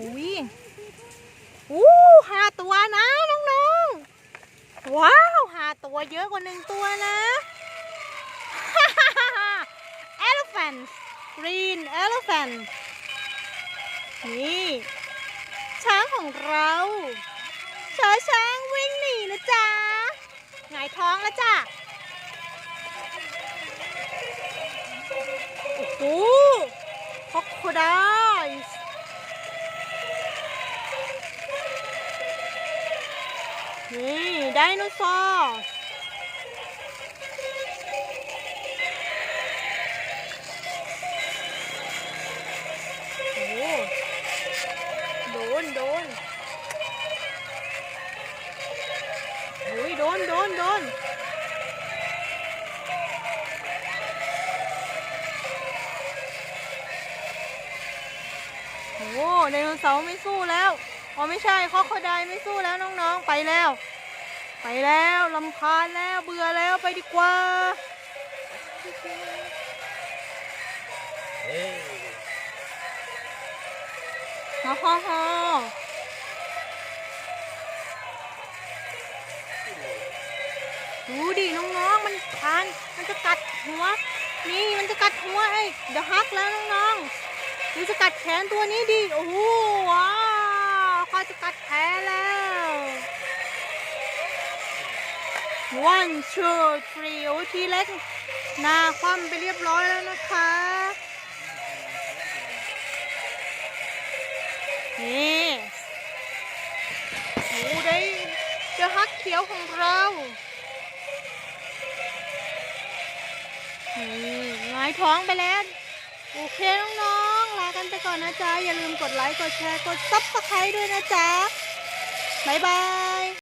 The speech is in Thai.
อุ้ยอู้ห้าตัวนะน้องๆ ว้าวห้าตัวเยอะกว่าหนึ่งตัวนะ elephant green elephant นี่ ช้างของเราช้าช้างวิ่งหนีนะจ๊ะหงายท้องแล้วจ้ะโอ้โหคอกโคดส์ นี่ไดโนเสาร์โอ้โหโดนโดนโอ้ยโดนโดนโดนโอ้โหไดโนเสาร์ไม่สู้แล้ว อ๋อไม่ใช่คอกโคไดไม่สู้แล้วน้องๆไปแล้ว ไปแล้วลำคาญแล้วเบื่อแล้วไปดีกว่าเฮ้ยฮ่าฮ่าฮ่าดูดิน้องๆมันทานมันจะกัดหัว นี่มันจะกัดหัวไอ้เดี๋ยวฮักแล้วน้องๆมันจะกัดแขนตัวนี้ดิโอ้โหว้า one two three โอ้ยทีเล็กหน้าคว่ำไปเรียบร้อยแล้วนะคะ นี่หมูได้เจะฮักเขียวของเราหงายท้องไปแล้ว โอเคน้องๆ ลากันไปก่อนนะจ๊ะ อย่าลืมกดไลค์ กดแชร์ กดซับสไครต์ด้วยนะจ๊ะ บ๊ายบาย